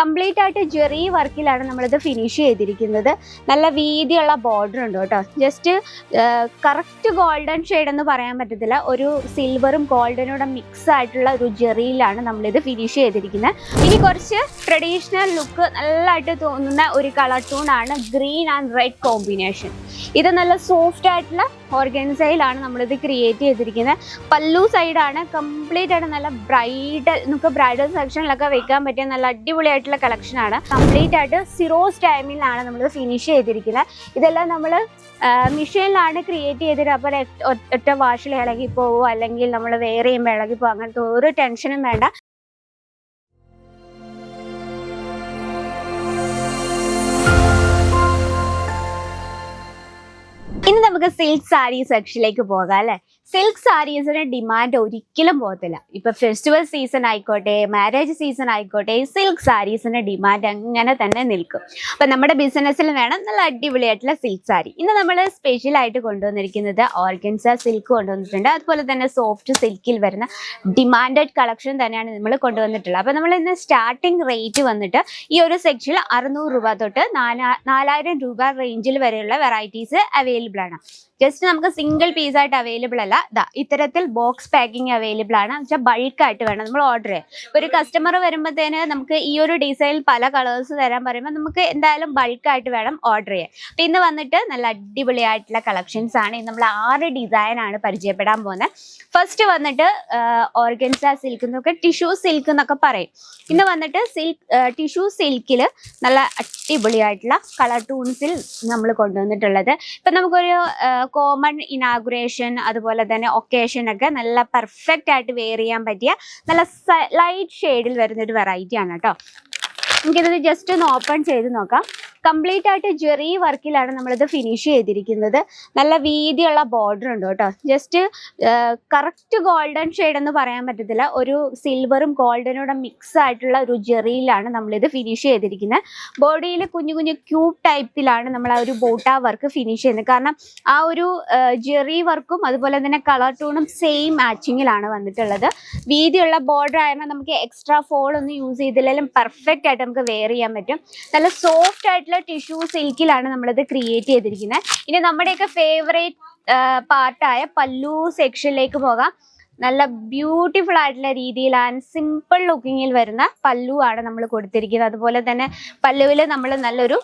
Complete ആയിട്ട് Jerry വർക്കിലാണ് നമ്മളിത് finish ചെയ്തിരിക്കുന്നത്. നല്ല വീതിയുള്ള ബോർഡർ ഉണ്ട് കേട്ടോ. ജസ്റ്റ് കറക്റ്റ് ഗോൾഡൻ ഷെയ്ഡ് എന്ന് പറയാൻ പറ്റത്തില്ല. ഒരു സിൽവറും ഗോൾഡനോടെ മിക്സ് ആയിട്ടുള്ള ഒരു ജെറിയിലാണ് നമ്മളിത് ഫിനിഷ് ചെയ്തിരിക്കുന്നത്. ഇനി കുറച്ച് ട്രഡീഷണൽ ലുക്ക് നല്ലതായിട്ട് തോന്നുന്ന ഒരു കളർ ടൂൺ ആണ് ഗ്രീൻ ആൻഡ് റെഡ് കോമ്പിനേഷൻ ഇത് നല്ല സോഫ്റ്റ് ആയിട്ടുള്ള ഓർഗൻസയിലാണ് നമ്മളിത് ക്രിയേറ്റ് ചെയ്തിരിക്കുന്നത്. പല്ലു സൈഡാണ് കംപ്ലീറ്റ് ആയിട്ട് നല്ല ബ്രൈഡൽ നമുക്ക് ബ്രൈഡൽ സെക്ഷനിലൊക്കെ വെക്കാൻ പറ്റിയ നല്ല അടിപൊളിയായിട്ടുള്ള കളക്ഷനാണ് കംപ്ലീറ്റ് ആയിട്ട് സിറോസ് ടൈമിലാണ് നമ്മൾ ഫിനിഷ് ചെയ്തിരിക്കുന്നത്. ഇതെല്ലാം നമ്മൾ മിഷീനിലാണ് ക്രിയേറ്റ് ചെയ്തിട്ട് അപ്പോൾ ഒറ്റ വാഷിൽ ഇളകി പോവോ അല്ലെങ്കിൽ നമ്മൾ വേറെ ചെയ്യുമ്പോൾ ഇളകി പോകും അങ്ങനത്തെ ഒരു ടെൻഷനും വേണ്ട. ഇനി നമുക്ക് സിൽക്ക് സാരി സെക്ഷനിലേക്ക് പോകാം അല്ലെ? സിൽക്ക് സാരീസിന് ഡിമാൻഡ് ഒരിക്കലും പോകത്തില്ല. ഇപ്പൊ ഫെസ്റ്റിവൽ സീസൺ ആയിക്കോട്ടെ മാരേജ് സീസൺ ആയിക്കോട്ടെ സിൽക്ക് സാരീസിന്റെ ഡിമാൻഡ് അങ്ങനെ തന്നെ നിൽക്കും. അപ്പൊ നമ്മുടെ ബിസിനസ്സിൽ വേണം നല്ല അടിപൊളിയായിട്ടുള്ള സിൽക്ക് സാരി ഇന്ന് നമ്മൾ സ്പെഷ്യൽ ആയിട്ട് കൊണ്ടുവന്നിരിക്കുന്നത് ഓർഗൻസ സിൽക്ക് കൊണ്ടുവന്നിട്ടുണ്ട്. അതുപോലെ തന്നെ സോഫ്റ്റ് സിൽക്കിൽ വരുന്ന ഡിമാൻഡഡ് കളക്ഷൻ തന്നെയാണ് നമ്മൾ കൊണ്ടുവന്നിട്ടുള്ളത്. അപ്പൊ നമ്മൾ ഇന്ന് സ്റ്റാർട്ടിംഗ് റേറ്റ് വന്നിട്ട് ഈ ഒരു സെക്ഷനിൽ അറുന്നൂറ് രൂപ തൊട്ട് നാലാ നാലായിരം രൂപ റേഞ്ചിൽ വരെയുള്ള വെറൈറ്റീസ് അവൈലബിൾ ആണ്. ജസ്റ്റ് നമുക്ക് സിംഗിൾ പീസ് ആയിട്ട് അവൈലബിൾ അല്ല ഇതാ ഇത്തരത്തിൽ ബോക്സ് പാക്കിംഗ് അവൈലബിൾ ആണ്. വെച്ചാൽ ബൾക്കായിട്ട് വേണം നമ്മൾ ഓർഡർ ചെയ്യാം ഒരു കസ്റ്റമർ വരുമ്പോഴത്തേന് നമുക്ക് ഈ ഒരു ഡിസൈനിൽ പല കളേഴ്സ് തരാൻ പറയുമ്പോൾ നമുക്ക് എന്തായാലും ബൾക്കായിട്ട് വേണം ഓർഡർ ചെയ്യാൻ. അപ്പൊ ഇന്ന് വന്നിട്ട് നല്ല അടിപൊളിയായിട്ടുള്ള കളക്ഷൻസ് ആണ്. നമ്മൾ ആറ് ഡിസൈൻ ആണ് പരിചയപ്പെടാൻ പോകുന്നത് ഫസ്റ്റ് വന്നിട്ട് ഓർഗൻസ സിൽക്ക് എന്നൊക്കെ ടിഷ്യൂ സിൽക്ക് എന്നൊക്കെ പറയും. ഇന്ന് വന്നിട്ട് സിൽക്ക് ടിഷ്യൂ സിൽക്കിൽ നല്ല അടിപൊളിയായിട്ടുള്ള കളർ ടൂൺസിൽ നമ്മൾ കൊണ്ടുവന്നിട്ടുള്ളത്. ഇപ്പം നമുക്കൊരു കോമൺ ഇനാഗുറേഷൻ അതുപോലെ തന്നെ ഒക്കേഷൻ ഒക്കെ നല്ല പെർഫെക്റ്റ് ആയിട്ട് വെയർ ചെയ്യാൻ പറ്റിയ നല്ല ലൈറ്റ് ഷെയ്ഡിൽ വരുന്ന ഒരു വെറൈറ്റി ആണ് കേട്ടോ. നമുക്കിത് ജസ്റ്റ് ഒന്ന് ഓപ്പൺ ചെയ്ത് നോക്കാം. കംപ്ലീറ്റ് ആയിട്ട് ജെറി വർക്കിലാണ് നമ്മളിത് ഫിനിഷ് ചെയ്തിരിക്കുന്നത്. നല്ല വീതിയുള്ള ബോർഡർ ഉണ്ട് കേട്ടോ. ജസ്റ്റ് കറക്റ്റ് ഗോൾഡൻ ഷെയ്ഡ് എന്ന് പറയാൻ പറ്റത്തില്ല. ഒരു സിൽവറും ഗോൾഡനോടെ മിക്സ് ആയിട്ടുള്ള ഒരു ജെറിയിലാണ് നമ്മളിത് ഫിനിഷ് ചെയ്തിരിക്കുന്നത് ബോഡിയിൽ കുഞ്ഞു കുഞ്ഞു ക്യൂബ് ടൈപ്പിലാണ് നമ്മൾ ആ ഒരു ബോട്ട വർക്ക് ഫിനിഷ് ചെയ്യുന്നത് കാരണം ആ ഒരു ജെറി വർക്കും അതുപോലെ തന്നെ കളർ ടൂണും സെയിം മാച്ചിങ്ങിലാണ് വന്നിട്ടുള്ളത്. വീതിയുള്ള ബോർഡർ ആയതുകൊണ്ട് നമുക്ക് എക്സ്ട്രാ ഫോൾ ഒന്നും യൂസ് ചെയ്തില്ലെങ്കിലും പെർഫെക്റ്റ് ആയിട്ട് നമുക്ക് വെയർ ചെയ്യാൻ പറ്റും. നല്ല സോഫ്റ്റ് ആയിട്ടുള്ള ടിഷ്യൂ സിൽക്കിലാണ് നമ്മളിത് ക്രിയേറ്റ് ചെയ്തിരിക്കുന്നത്. ഇനി നമ്മുടെയൊക്കെ ഫേവറേറ്റ് പാർട്ടായ പല്ലു സെക്ഷനിലേക്ക് പോകാം. നല്ല ബ്യൂട്ടിഫുൾ ആയിട്ടുള്ള രീതിയിൽ ആൻഡ് സിമ്പിൾ ലുക്കിങ്ങിൽ വരുന്ന പല്ലു ആണ് നമ്മൾ കൊടുത്തിരിക്കുന്നത്. അതുപോലെ തന്നെ പല്ലുവിൽ നമ്മൾ നല്ലൊരു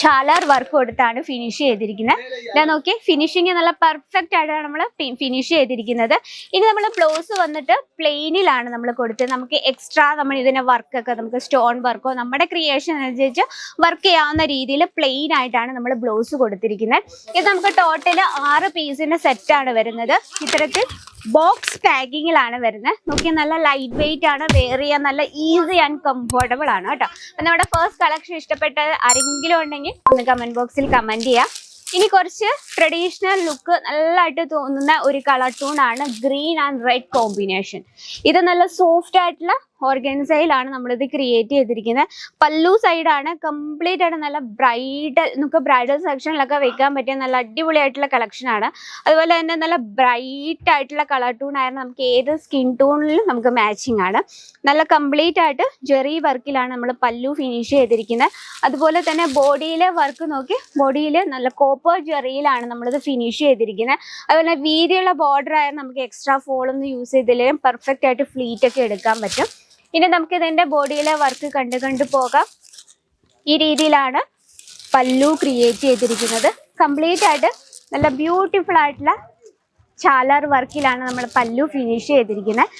ഷാലാർ വർക്ക് കൊടുത്താണ് ഫിനിഷ് ചെയ്തിരിക്കുന്നത്. ഞാൻ നോക്കി ഫിനിഷിങ് നല്ല പെർഫെക്റ്റ് ആയിട്ടാണ് നമ്മൾ ഫിനിഷ് ചെയ്തിരിക്കുന്നത്. ഇനി നമ്മൾ ബ്ലൗസ് വന്നിട്ട് പ്ലെയിനിലാണ് നമ്മൾ കൊടുത്തത്. നമുക്ക് എക്സ്ട്രാ നമ്മൾ ഇതിനെ വർക്കൊക്കെ നമുക്ക് സ്റ്റോൺ വർക്കോ നമ്മുടെ ക്രിയേഷൻ അനുസരിച്ച് വർക്ക് ചെയ്യാവുന്ന രീതിയിൽ പ്ലെയിൻ ആയിട്ടാണ് നമ്മൾ ബ്ലൗസ് കൊടുത്തിരിക്കുന്നത്. ഇത് നമുക്ക് ടോട്ടൽ ആറ് പീസിന്റെ സെറ്റാണ് വരുന്നത്. ഇത്തരത്തിൽ ബോക്സ് പാക്കിങ്ങിലാണ് വരുന്നത്. നോക്കി നല്ല ലൈറ്റ് വെയിറ്റ് ആണ് വേറിയ നല്ല ഈസി ആൻഡ് കംഫർട്ടബിൾ ആണ് കേട്ടോ. അപ്പം നമ്മുടെ ഫസ്റ്റ് കളക്ഷൻ ഇഷ്ടപ്പെട്ടത് ആരെങ്കിലും ഉണ്ടെങ്കിൽ ഒന്ന് കമന്റ് ബോക്സിൽ കമന്റ് ചെയ്യാം. ഇനി കുറച്ച് ട്രഡീഷണൽ ലുക്ക് നല്ലതായിട്ട് തോന്നുന്ന ഒരു കളർ ടൂൺ ആണ് ഗ്രീൻ ആൻഡ് റെഡ് കോമ്പിനേഷൻ ഇത് നല്ല സോഫ്റ്റ് ആയിട്ടുള്ള ഓർഗൻസയിലാണ് നമ്മളിത് ക്രിയേറ്റ് ചെയ്തിരിക്കുന്നത്. പല്ലു സൈഡാണ് കംപ്ലീറ്റ് ആയിട്ട് നല്ല ബ്രൈഡൽ നമുക്ക് ബ്രൈഡൽ സെക്ഷനിലൊക്കെ വെക്കാൻ പറ്റിയ നല്ല അടിപൊളിയായിട്ടുള്ള കളക്ഷനാണ് അതുപോലെ തന്നെ നല്ല ബ്രൈറ്റ് ആയിട്ടുള്ള കളർ ടൂൺ ആയിരുന്നു നമുക്ക് ഏത് സ്കിൻ ടൂണിലും നമുക്ക് മാച്ചിങ് ആണ്. നല്ല കംപ്ലീറ്റ് ആയിട്ട് ജെറി വർക്കിലാണ് നമ്മൾ പല്ലു ഫിനിഷ് ചെയ്തിരിക്കുന്നത്. അതുപോലെ തന്നെ ബോഡിയിലെ വർക്ക് നോക്കി ബോഡിയിൽ നല്ല കോപ്പർ ജെറിയിലാണ് നമ്മളിത് ഫിനിഷ് ചെയ്തിരിക്കുന്നത്. അതുപോലെ വീതിയുള്ള ബോർഡർ ആയാലും നമുക്ക് എക്സ്ട്രാ ഫോളൊന്നും യൂസ് ചെയ്തില്ലെങ്കിലും പെർഫെക്റ്റ് ആയിട്ട് ഫ്ലീറ്റ് ഒക്കെ എടുക്കാൻ പറ്റും. ഇനി നമുക്ക് ഇതിന്റെ ബോഡിയിലെ വർക്ക് കണ്ടു കണ്ടു പോകാം. ഈ രീതിയിലാണ് പല്ലു ക്രിയേറ്റ് ചെയ്തിരിക്കുന്നത്. കംപ്ലീറ്റ് ആയിട്ട് നല്ല ബ്യൂട്ടിഫുൾ ആയിട്ടുള്ള ചാലർ വർക്കിലാണ് നമ്മൾ പല്ലു ഫിനിഷ് ചെയ്തിരിക്കുന്നത്.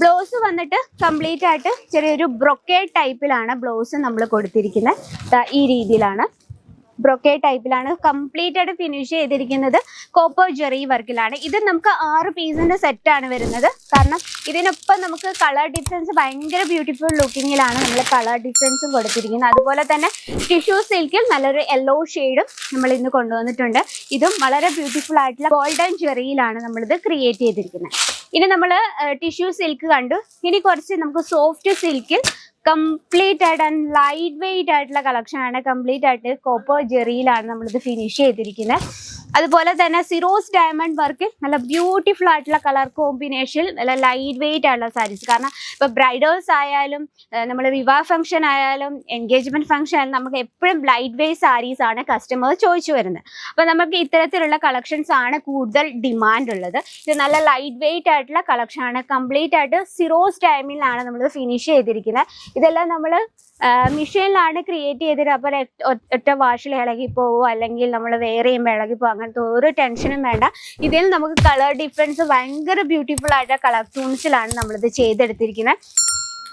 ബ്ലൗസ് വന്നിട്ട് കംപ്ലീറ്റ് ആയിട്ട് ചെറിയൊരു ബ്രൊക്കേഡ് ടൈപ്പിലാണ് ബ്ലൗസ് നമ്മൾ കൊടുത്തിരിക്കുന്നത്. ഈ രീതിയിലാണ്. ബ്രൊക്കേ ടൈപ്പിലാണ് കംപ്ലീറ്റ് ആയിട്ട് ഫിനിഷ് ചെയ്തിരിക്കുന്നത് കോപ്പർ ജെറി വർക്കിലാണ്. ഇത് നമുക്ക് ആറ് പീസിന്റെ ആണ് വരുന്നത്. കാരണം ഇതിനൊപ്പം നമുക്ക് കളർ ഡിഫറൻസ് ഭയങ്കര ബ്യൂട്ടിഫുൾ ലുക്കിങ്ങിലാണ് നമ്മൾ കളർ ഡിഫറൻസും കൊടുത്തിരിക്കുന്നത്. അതുപോലെ തന്നെ ടിഷ്യൂ സിൽക്കിൽ നല്ലൊരു യെല്ലോ ഷെയ്ഡും നമ്മൾ ഇന്ന് കൊണ്ടുവന്നിട്ടുണ്ട്. ഇതും വളരെ ബ്യൂട്ടിഫുൾ ആയിട്ടുള്ള ഗോൾഡൻ ജെറിയിലാണ് നമ്മളിത് ക്രിയേറ്റ് ചെയ്തിരിക്കുന്നത്. ഇനി നമ്മൾ ടിഷ്യൂ സിൽക്ക് കണ്ടു. ഇനി കുറച്ച് നമുക്ക് സോഫ്റ്റ് സിൽക്കിൽ കംപ്ലീറ്റ് ആയിട്ട് ആൻഡ് ലൈറ്റ് വെയിറ്റ് ആയിട്ടുള്ള കളക്ഷൻ ആണ്. കംപ്ലീറ്റ് ആയിട്ട് കോപ്പർ ജെറിയിലാണ് നമ്മളിത് ഫിനിഷ് ചെയ്തിരിക്കുന്നത് അതുപോലെ തന്നെ സിറോസ് ഡയമണ്ട് വർക്ക് നല്ല ബ്യൂട്ടിഫുൾ ആയിട്ടുള്ള കളർ കോമ്പിനേഷൻ നല്ല ലൈറ്റ് വെയിറ്റ് ആയിട്ടുള്ള സാരീസ് കാരണം ഇപ്പൊ ബ്രൈഡേഴ്സ് ആയാലും നമ്മൾ വിവാഹ ഫംഗ്ഷൻ ആയാലും എൻഗേജ്മെന്റ് ഫംഗ്ഷൻ ആയാലും നമുക്ക് എപ്പോഴും ലൈറ്റ് വെയിറ്റ് സാരീസ് ആണ് കസ്റ്റമേഴ്സ് ചോദിച്ചു വരുന്നത്. അപ്പൊ നമുക്ക് ഇത്തരത്തിലുള്ള കളക്ഷൻസ് ആണ് കൂടുതൽ ഡിമാൻഡ് ഉള്ളത്. ഇത് നല്ല ലൈറ്റ് വെയിറ്റ് ആയിട്ടുള്ള കളക്ഷൻ ആണ്. കംപ്ലീറ്റ് ആയിട്ട് സിറോസ് ടൈമിലാണ് നമ്മൾ ഫിനിഷ് ചെയ്തിരിക്കുന്നത്. ഇതെല്ലാം നമ്മൾ മെഷീനിലാണ് ക്രിയേറ്റ് ചെയ്തിട്ട് അപ്പോൾ ഒറ്റ വാഷിൽ ഇളകി പോവോ അല്ലെങ്കിൽ നമ്മൾ വേറെ ചെയ്യുമ്പോൾ ഇളകി പോകും അങ്ങനത്തെ ഒരു ടെൻഷനും വേണ്ട. ഇതിൽ നമുക്ക് കളർ ഡിഫറൻസ് ഭയങ്കര ബ്യൂട്ടിഫുൾ ആയിട്ട് കളർ ടൂൺസിലാണ് നമ്മളിത് ചെയ്തെടുത്തിരിക്കുന്നത്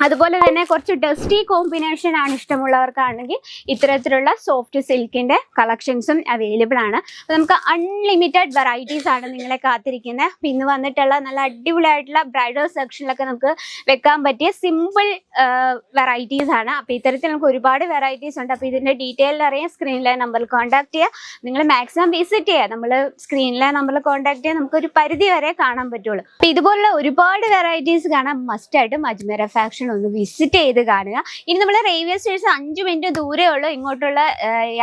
അതുപോലെ തന്നെ കുറച്ച് ഡസ്റ്റി കോമ്പിനേഷൻ ആണ് ഇഷ്ടമുള്ളവർക്കാണെങ്കിൽ ഇത്തരത്തിലുള്ള സോഫ്റ്റ് സിൽക്കിന്റെ കളക്ഷൻസും അവൈലബിൾ ആണ്. അപ്പോൾ നമുക്ക് അൺലിമിറ്റഡ് വെറൈറ്റീസ് ആണ് നിങ്ങളെ കാത്തിരിക്കുന്നത്. ഇന്ന് വന്നിട്ടുള്ള നല്ല അടിപൊളിയായിട്ടുള്ള ബ്രൈഡൽ സെക്ഷനിലൊക്കെ നമുക്ക് വെക്കാൻ പറ്റിയ സിമ്പിൾ വെറൈറ്റീസ് ആണ്. അപ്പോൾ ഇത്തരത്തിൽ നമുക്ക് ഒരുപാട് വെറൈറ്റീസ് ഉണ്ട്. അപ്പോൾ ഇതിന്റെ ഡീറ്റെയിൽ അറിയാൻ സ്ക്രീനിലെ നമ്പറിൽ കോൺടാക്ട് ചെയ്യുക നിങ്ങൾ മാക്സിമം വിസിറ്റ് ചെയ്യുക നമ്മൾ സ്ക്രീനിലെ നമ്പറിൽ കോൺടാക്ട് ചെയ്യാൻ നമുക്ക് ഒരു പരിധി വരെ കാണാൻ പറ്റുള്ളൂ. അപ്പോൾ ഇതുപോലുള്ള ഒരുപാട് വെറൈറ്റീസ് കാണാൻ മസ്റ്റ് അജ്മേര അജ്മീര ഒന്ന് വിസിറ്റ് ചെയ്ത് കാണുക. ഇനി നമ്മൾ റെയിൽവേ സ്റ്റേഷൻ അഞ്ച് മിനിറ്റ് ദൂരേ ഉള്ളൂ ഇങ്ങോട്ടുള്ള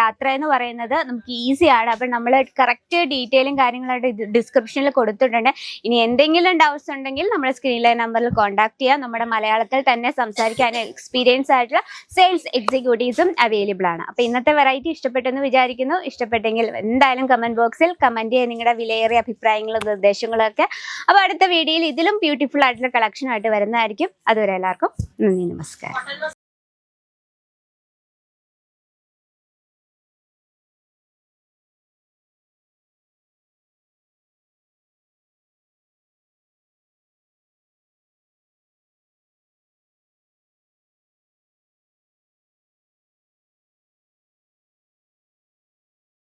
യാത്ര എന്ന് പറയുന്നത്. നമുക്ക് ഈസി ആണ്. അപ്പം നമ്മൾ കറക്റ്റ് ഡീറ്റെയിലും കാര്യങ്ങളായിട്ട് ഡിസ്ക്രിപ്ഷനിൽ കൊടുത്തിട്ടുണ്ട്. ഇനി എന്തെങ്കിലും ഡൗട്ട്സ് ഉണ്ടെങ്കിൽ നമ്മുടെ സ്ക്രീനിലെ നമ്പറിൽ കോൺടാക്ട് ചെയ്യാം. നമ്മുടെ മലയാളത്തിൽ തന്നെ സംസാരിക്കാൻ എക്സ്പീരിയൻസ് ആയിട്ടുള്ള സെയിൽസ് എക്സിക്യൂട്ടീവ്സും അവൈലബിൾ ആണ്. അപ്പോൾ ഇന്നത്തെ വെറൈറ്റി ഇഷ്ടപ്പെട്ടെന്ന് വിചാരിക്കുന്നു. ഇഷ്ടപ്പെട്ടെങ്കിൽ എന്തായാലും കമന്റ് ബോക്സിൽ കമന്റ് ചെയ്യുക നിങ്ങളുടെ വിലയേറിയ അഭിപ്രായങ്ങളും നിർദ്ദേശങ്ങളും ഒക്കെ അപ്പോൾ അടുത്ത വീഡിയോയിൽ ഇതിലും ബ്യൂട്ടിഫുൾ ആയിട്ടുള്ള കളക്ഷൻ ആയിട്ട് വരുന്നതായിരിക്കും. അതുവരെ എല്ലാവർക്കും नमस्कार